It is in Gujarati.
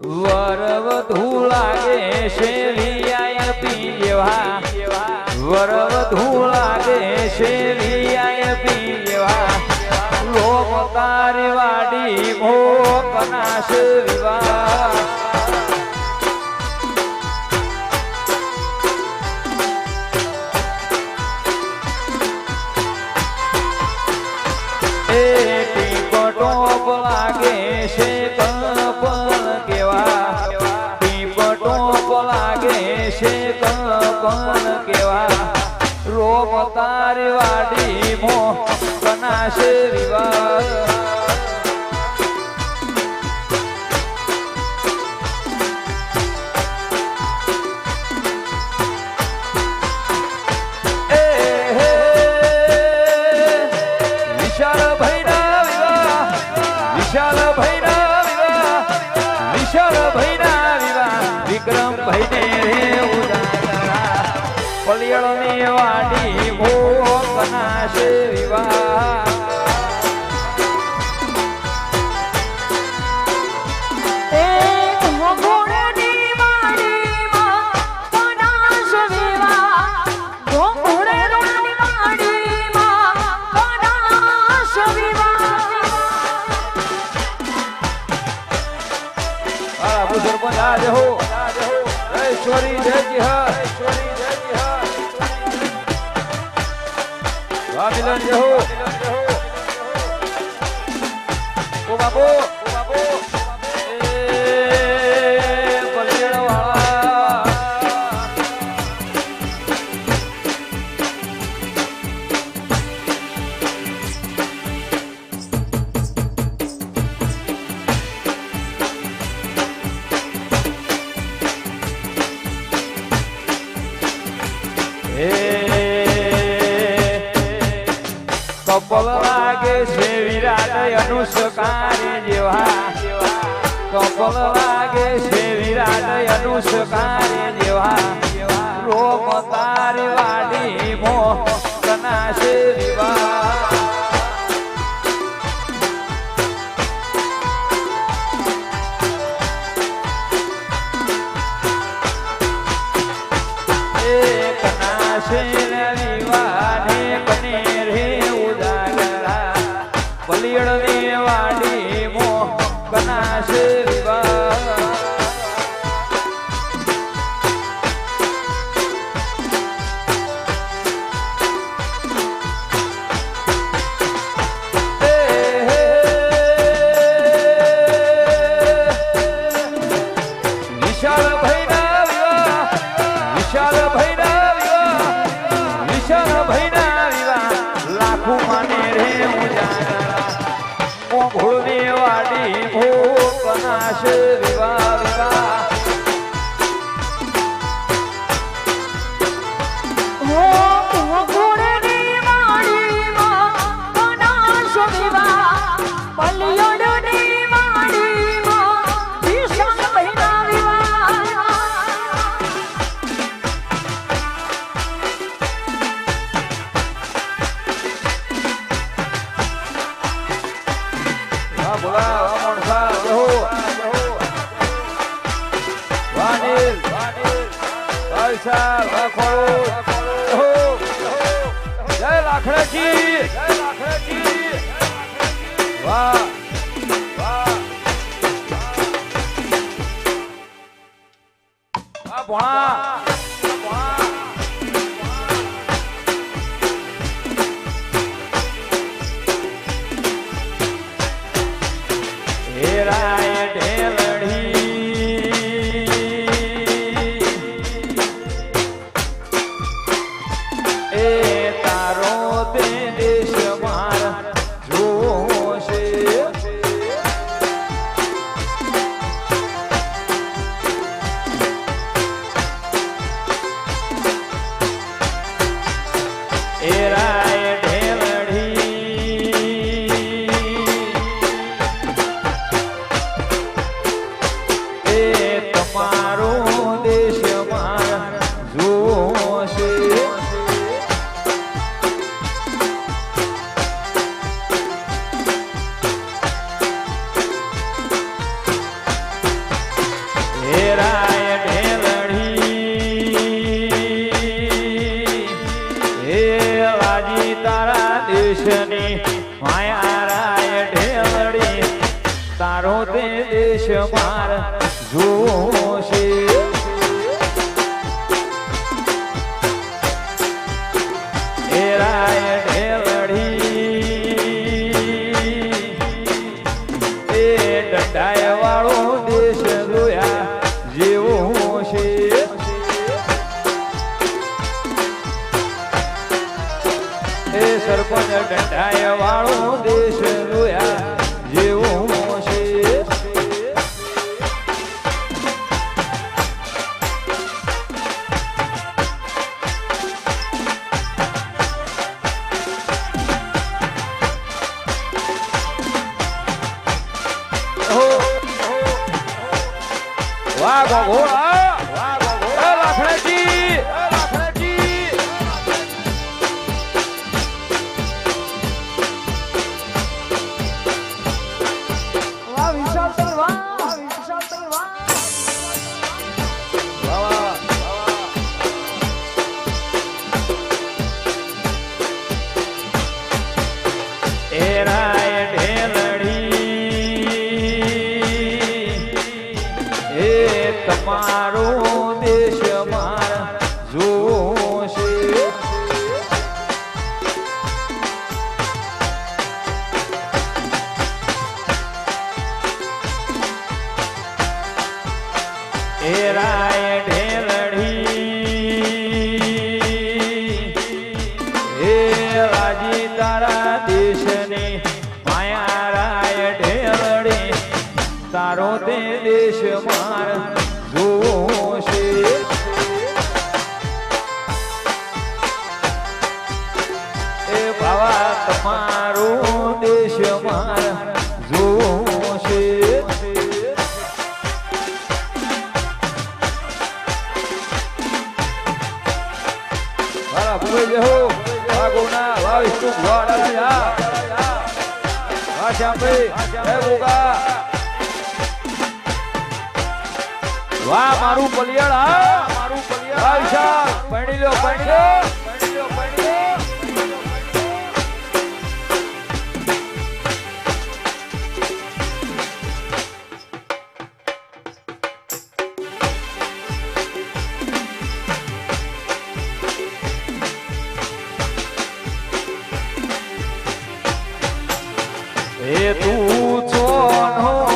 વરવ ધૂળા ગે શેરિયા પીવા વરવ ધૂળા ગે શેરિયા પીવા લોક વાડી મોકના શેરવા એ લાગે છે પણ કેવા? રોમ તારી વાડી મો કનાશે રિવા Dios. Hey. કપલ લાગે છે વિરાટ અનુષ્કારે જેવા. કપલ લાગે છે વિરાટ અનુષ્કારે જેવા. રોમ તારી વાડી મો કનાશે વિવા ભોળવી વાડી ભૂપનાશે ખાલસા જય લાખડાજી જય લાખડાજી વાહ વાહ ભણા છે તારા દેશની માયા રાય ઢેવડી તારો તે દેશ મારા તારા દેશની માયા રાય ઢેવડી તારો તે દેશ મારા. શ્યામભાઈ જય ભોગા. વાહ મારું પલિયળ હા. મારું પલિયળ. હા વિશાલ પૈણી લ્યો હે તું છો